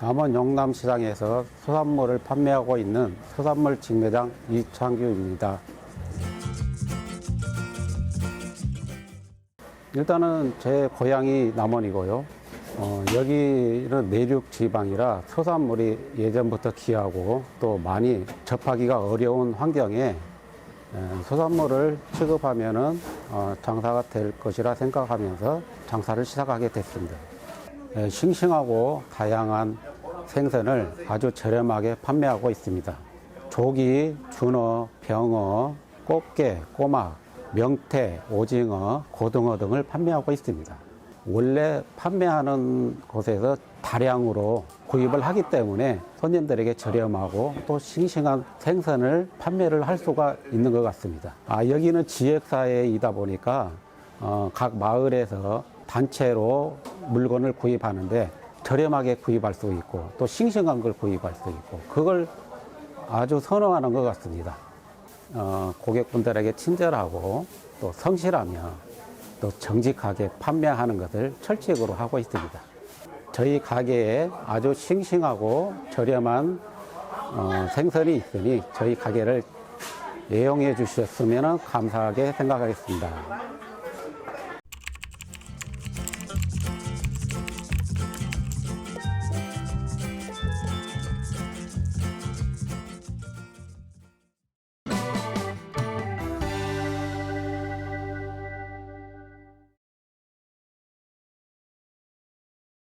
남원 영남시장에서 수산물을 판매하고 있는 수산물 직매장 이창규입니다. 일단은 제 고향이 남원이고요. 어, 여기는 내륙 지방이라 수산물이 예전부터 귀하고 또 많이 접하기가 어려운 환경에 에, 수산물을 취급하면은 어, 장사가 될 것이라 생각하면서 장사를 시작하게 됐습니다. 에, 싱싱하고 다양한 생선을 아주 저렴하게 판매하고 있습니다. 조기, 준어, 병어, 꽃게, 꼬막, 명태, 오징어, 고등어 등을 판매하고 있습니다. 원래 판매하는 곳에서 다량으로 구입을 하기 때문에 손님들에게 저렴하고 또 싱싱한 생선을 판매를 할 수가 있는 것 같습니다. 아, 여기는 지역사회이다 보니까 어, 각 마을에서 단체로 물건을 구입하는데 저렴하게 구입할 수 있고 또 싱싱한 걸 구입할 수 있고 그걸 아주 선호하는 것 같습니다. 어, 고객분들에게 친절하고 또 성실하며 또 정직하게 판매하는 것을 철칙으로 하고 있습니다. 저희 가게에 아주 싱싱하고 저렴한 어, 생선이 있으니 저희 가게를 이용해 주셨으면 감사하게 생각하겠습니다.